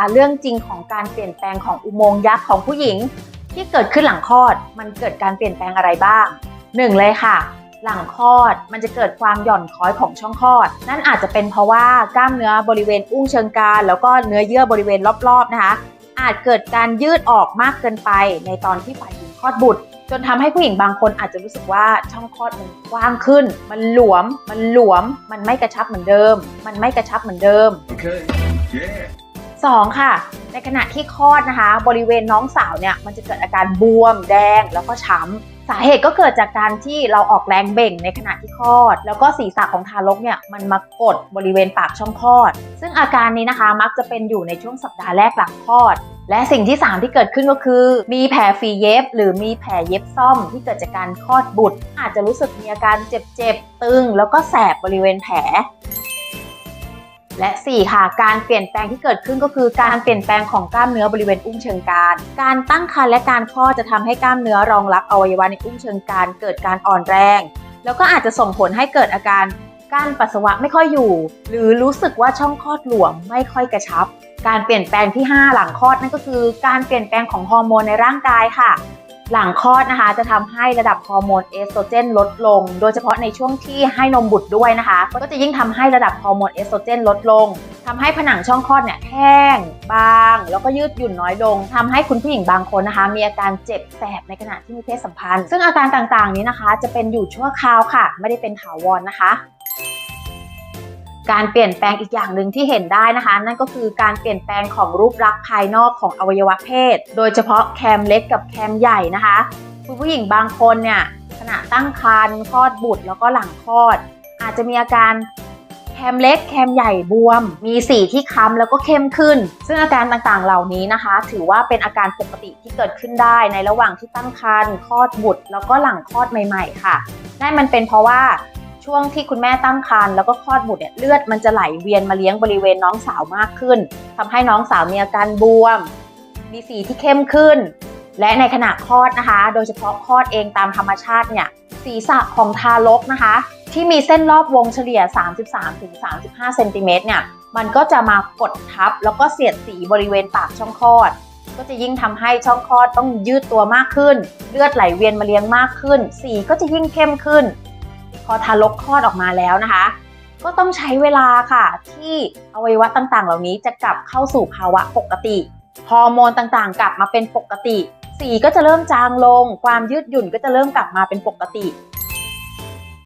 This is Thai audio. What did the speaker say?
ะเรื่องจริงของการเปลี่ยนแปลงของอุโมงค์ยักษ์ของผู้หญิง ที่เกิดขึ้นหลังคลอด มันเกิดการเปลี่ยนแปลงอะไรบ้างหนึ่งเลยค่ะ หลังคลอดมันจะเกิดความหย่อนคล้อยของช่องคลอด นั่นอาจจะเป็นเพราะว่ากล้ามเนื้อบริเวณอุ้งเชิงกรานแล้วก็เนื้อเยื่อบริเวณรอบๆนะคะ อาจเกิดการยืดออกมากเกินไปในตอนที่ฝ่ายหญิงคลอดบุตรจนทำให้ผู้หญิงบางคนอาจจะรู้สึกว่าช่องคลอดมันกว้างขึ้น มันหลวม มันหลวม มันไม่กระชับเหมือนเดิม มันไม่กระชับเหมือนเดิม Okay. Yeah. สองค่ะ ในขณะที่คลอดนะคะ บริเวณน้องสาวเนี่ยมันจะเกิดอาการบวม แดงแล้วก็ช้ำสาเหตุก็เกิดจากการที่เราออกแรงเบ่งในขณะที่คลอด แล้วก็ศีรษะของทารกเนี่ยมันมากดบริเวณปากช่องคลอด ซึ่งอาการนี้นะคะมักจะเป็นอยู่ในช่วงสัปดาห์แรกหลังคลอดและสิ่งที่ 3 ที่เกิดขึ้นก็คือ มีแผลฝีเย็บ หรือมีแผลเย็บซ่อมที่เกิดจากการคลอดบุตร อาจจะรู้สึกมีอาการเจ็บๆตึง แล้วก็แสบบริเวณแผล และ 4 ค่ะ การเปลี่ยนแปลงที่เกิดขึ้นก็คือการเปลี่ยนแปลงของกล้ามเนื้อบริเวณอุ้งเชิงกรานการตั้งครรภ์และการคลอดจะทำให้กล้ามเนื้อรองรับอวัยวะในอุ้งเชิงกรานเกิดการอ่อนแรง แล้วก็อาจจะส่งผลให้เกิดอาการการปัสสาวะไม่ค่อยอยู่ หรือรู้สึกว่าช่องคลอดหลวมไม่ค่อยกระชับ การเปลี่ยนแปลงที่ 5 หลังคลอดนั่นก็คือ การเปลี่ยนแปลงของฮอร์โมนในร่างกายค่ะ หลังคลอดนะคะจะทำให้ระดับฮอร์โมนเอสโตรเจนลดลง โดยเฉพาะในช่วงที่ให้นมบุตรด้วยนะคะ ก็จะยิ่งทำให้ระดับฮอร์โมนเอสโตรเจนลดลงทำให้ผนังช่องคลอดเนี่ยแห้ง บาง แล้วก็ยืดหยุ่นน้อยลงทำให้คุณผู้หญิงบางคนนะคะ มีอาการเจ็บแสบในขณะที่มีเพศสัมพันธ์ ซึ่งอาการต่างๆนี้นะคะ จะเป็นอยู่ชั่วคราวค่ะ ไม่ได้เป็นถาวรนะคะ การเปลี่ยนแปลงอีกอย่างหนึ่งที่เห็นได้นะคะ นั่นก็คือการเปลี่ยนแปลงของรูปลักษณ์ภายนอกของอวัยวะเพศ โดยเฉพาะแคมเล็กกับแคมใหญ่นะคะคุณผู้หญิงบางคนเนี่ยขณะตั้งครรภ์คลอดบุตรแล้วก็หลังคลอด อาจจะมีอาการแคมเล็กแคมใหญ่บวม มีสีที่ค้ำแล้วก็เข้มขึ้น ซึ่งอาการต่างๆเหล่านี้นะคะ ถือว่าเป็นอาการปกติที่เกิดขึ้นได้ในระหว่างที่ตั้งครรภ์คลอดบุตร แล้วก็หลังคลอดใหม่ ๆ ค่ะนั่นมันเป็นเพราะว่า ช่วงที่คุณแม่ตั้งครรภ์แล้วก็คลอดบุตรเนี่ยเลือดมันจะไหลเวียนมาเลี้ยงบริเวณน้องสาวมากขึ้นทำให้น้องสาวมีอาการบวม มีสีที่เข้มขึ้น และในขณะคลอดนะคะ โดยเฉพาะคลอดเองตามธรรมชาติเนี่ยศีรษะของทารกนะคะ ที่มีเส้นรอบวงเฉลี่ย 33-35 เซนติเมตรเนี่ยมันก็จะมากดทับแล้วก็เสียดสีบริเวณปากช่องคลอด ก็จะยิ่งทำให้ช่องคลอดต้องยืดตัวมากขึ้น เลือดไหลเวียนมาเลี้ยงมากขึ้น สีก็จะยิ่งเข้มขึ้น พอทารกคลอดออกมาแล้วนะคะ ก็ต้องใช้เวลาค่ะ ที่อวัยวะต่างๆ เหล่านี้จะกลับเข้าสู่ภาวะปกติฮอร์โมนต่างๆ กลับมาเป็นปกติ สีก็จะเริ่มจางลง ความยืดหยุ่นก็จะเริ่มกลับมาเป็นปกติ